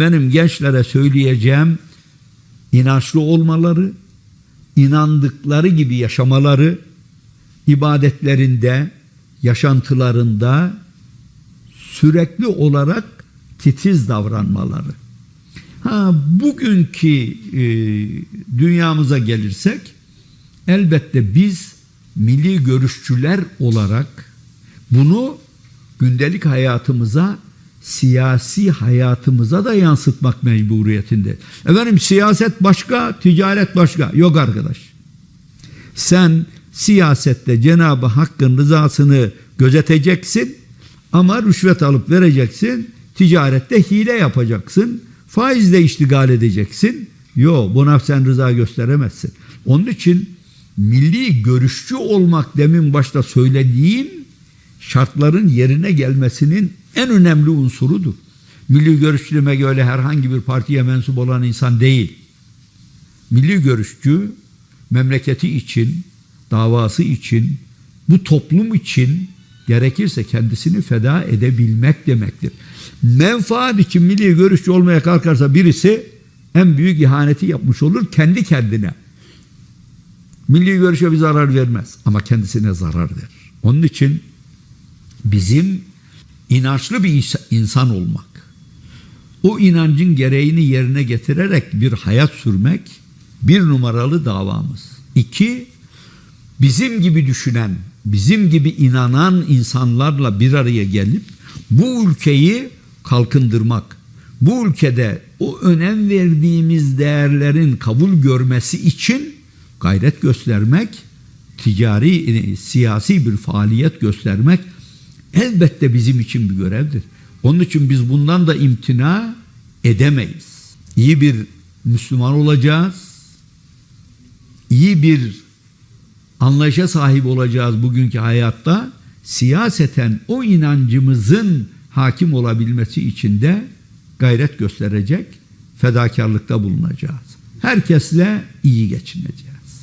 benim gençlere söyleyeceğim inançlı olmaları, inandıkları gibi yaşamaları, ibadetlerinde, yaşantılarında sürekli olarak titiz davranmaları. Ha bugünkü e, dünyamıza gelirsek elbette biz milli görüşçüler olarak bunu gündelik hayatımıza siyasi hayatımıza da yansıtmak mecburiyetinde. Efendim siyaset başka, ticaret başka. Yok arkadaş. Sen siyasette Cenab-ı Hakk'ın rızasını gözeteceksin ama rüşvet alıp vereceksin. Ticarette hile yapacaksın. Faizle iştigal edeceksin. Yok buna sen rıza gösteremezsin. Onun için milli görüşçü olmak demin başta söylediğim şartların yerine gelmesinin en önemli unsurudur. Milli görüşçü demek öyle herhangi bir partiye mensup olan insan değil. Milli görüşçü memleketi için, davası için, bu toplum için gerekirse kendisini feda edebilmek demektir. Menfaat için milli görüşçü olmaya kalkarsa birisi en büyük ihaneti yapmış olur kendi kendine. Milli görüşe bir zarar vermez ama kendisine zarar verir. Onun için bizim inançlı bir insan olmak, o inancın gereğini yerine getirerek bir hayat sürmek bir numaralı davamız. İki, bizim gibi düşünen, bizim gibi inanan insanlarla bir araya gelip bu ülkeyi kalkındırmak, bu ülkede o önem verdiğimiz değerlerin kabul görmesi için gayret göstermek, ticari, siyasi bir faaliyet göstermek elbette bizim için bir görevdir. Onun için biz bundan da imtina edemeyiz. İyi bir Müslüman olacağız. İyi bir anlayışa sahip olacağız bugünkü hayatta. Siyaseten o inancımızın hakim olabilmesi için de gayret gösterecek, fedakarlıkta bulunacağız. Herkesle iyi geçineceğiz.